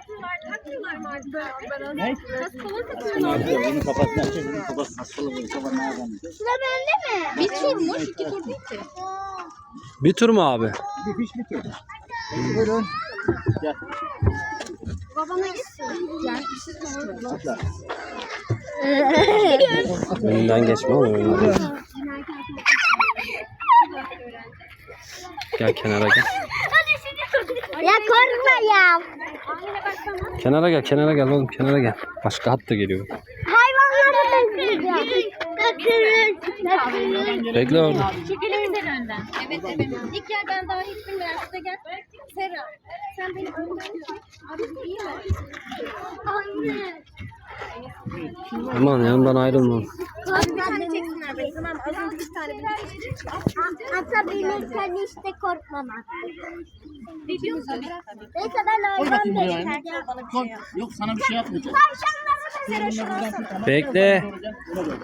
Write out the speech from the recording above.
satıyorlar, takmıyorlar mı artık abi? Ne? Kaskola takıyorlar. Bunun kafasını açıyor, bunun kafası hastalı olur. Kafa ne yapalım? Sıra bende mi? Bir turmuş, iki tur değil ki. Bir tur mu abi? Bir piş bir tur. Buyurun. Gel. Babana gitsin. Gel. Önünden geçme ama önünden. Gel kenara gel. Ya korkma ya. Kenara gel kenara gel oğlum kenara gel. Başka hat da geliyor. Hayvanları besleyeceğim. Bakın. Bekle orada. Çekelim seni önden. Evet, evet. İlk gel ben daha hiç bilmiyorum. Size gel. Sera, sen beni önden. Abi iyi mi? Anne. Aman yanımdan ayrılma. Abi bir tane çeksinler beni. Tamam? Az önce bir tane beni Ata binirken işte korkmamak. Video musun? Neyse ben hayvan bakayım besleyeceğim. Koy. Yok sana bir şey Sen bundan buradan tut. Bekle. Ona doğru.